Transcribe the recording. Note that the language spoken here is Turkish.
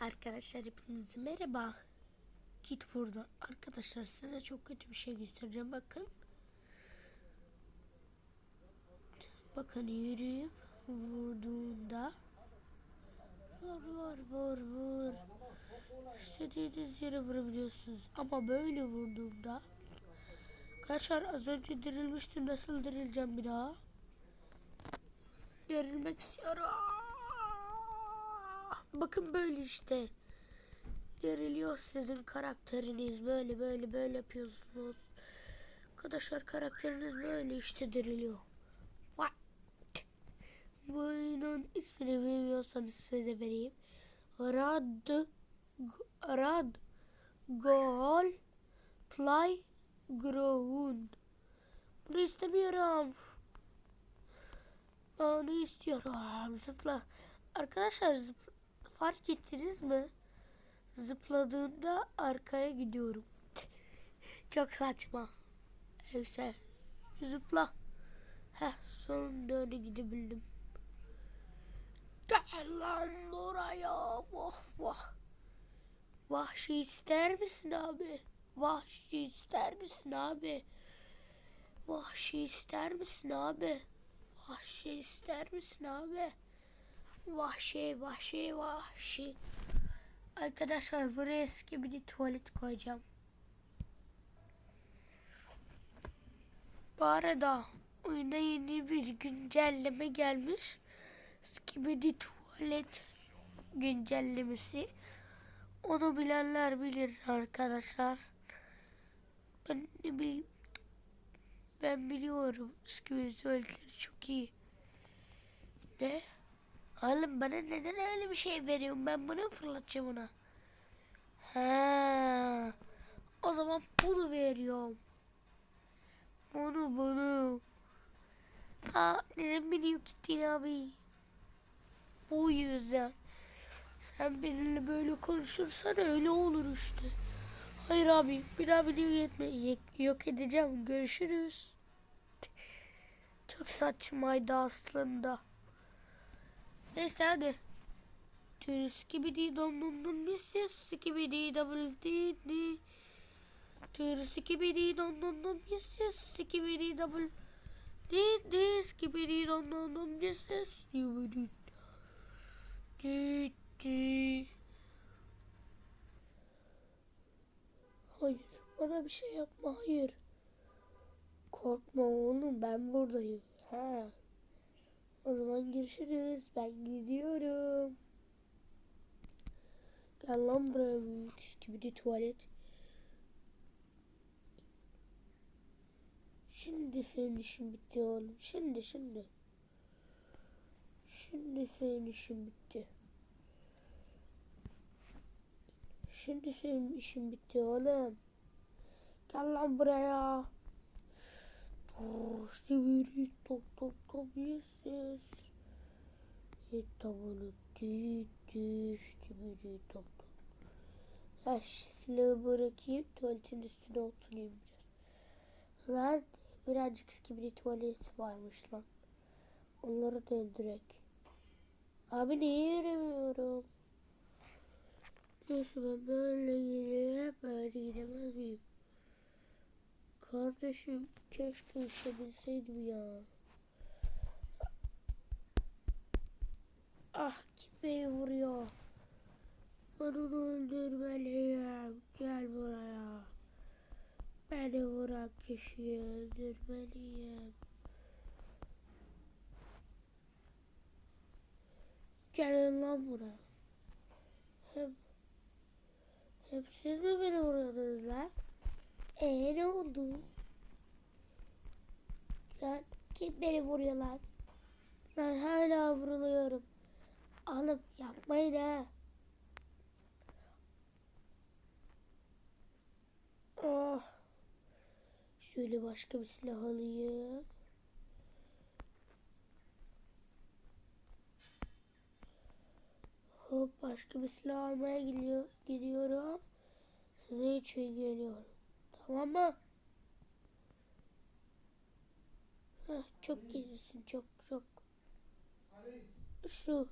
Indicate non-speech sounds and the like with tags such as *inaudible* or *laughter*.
Arkadaşlar hepinize merhaba. Git buradan. Arkadaşlar size çok kötü bir şey göstereceğim. Bakın. Bakın yürüyüp vurduğunda vur vur vur vur. İstediğiniz yere vurabiliyorsunuz. Ama böyle vurduğumda Arkadaşlar az önce dirilmiştim. Nasıl dirileceğim bir daha? Dirilmek istiyorum. Bakın böyle işte. Diriliyor sizin karakteriniz. Böyle böyle böyle yapıyorsunuz. Arkadaşlar karakteriniz böyle işte diriliyor. What? Bu oyunun ismini bilmiyorsanız size vereyim. Rad Rad Gol Play Ground. Bunu istemiyorum. Onu istiyorum. Zıpla. Arkadaşlar zıpla. Fark ettiniz mi? Zıpladığımda arkaya gidiyorum. *laughs* Çok saçma. Neyse. Zıpla. Heh sonunda öyle gidebildim. Gel lan buraya. Vah vah. Vahşi ister misin abi? Vahşi ister misin abi? Vahşi ister misin abi? Vahşi ister misin abi? Vahşi, vahşi, vahşi. Arkadaşlar buraya eski bir tuvalet koyacağım. Bu arada oyuna yeni bir güncelleme gelmiş. Skibidi tuvalet güncellemesi. Onu bilenler bilir arkadaşlar. Ben bileyim. Ben biliyorum. Skibidi tuvaletleri çok iyi. Ne? Oğlum bana neden öyle bir şey veriyorsun? Ben bunu fırlatacağım ona. Ha. O zaman bunu veriyorum. Bunu bunu. Ha neden beni yok abi? Bu yüzden. Sen benimle böyle konuşursan öyle olur işte. Hayır abi bir daha beni yok etme. Yok edeceğim. Görüşürüz. Çok saçmaydı aslında. Neyse hadi. Türüs gibi di dom dom dom yes gibi di double di di. Türüs gibi di dom dom dom yes gibi di double di di gibi di dom dom dom yes yes gibi di di di. Hayır bana bir şey yapma hayır. Korkma oğlum ben buradayım. Ha. O zaman görüşürüz. Ben gidiyorum. Gel lan buraya büyük gibi bir tuvalet. Şimdi senin işin bitti oğlum. Şimdi şimdi. Şimdi senin işin bitti. Şimdi senin işin bitti oğlum. Gel lan buraya. Sivri top top top yes yes. Et tabanı düt düt sivri top top. Ha silahı bırakayım tuvaletin üstüne oturayım biraz. Lan birazcık skibidi tuvalet varmış lan. Onları da öldürek. Abi niye yürümüyorum? Neyse ben böyle gideyim. Böyle gidemez miyim? Kardeşim keşke uçabilseydim ya. Ah kim beni vuruyor? Ben onu öldürmeliyim. Gel buraya. Beni vuran kişiyi öldürmeliyim. Gelin lan buraya. Hep, hep siz mi beni vuruyordunuz lan? Oldu? Lan kim beni vuruyor lan? Ben hala vuruluyorum. Alıp yapmayın ha. Oh. Şöyle başka bir silah alayım. Hop başka bir silah almaya gidiyor, gidiyorum. Size için geliyorum. Tamam mı? Heh, çok iyisin çok çok. Şu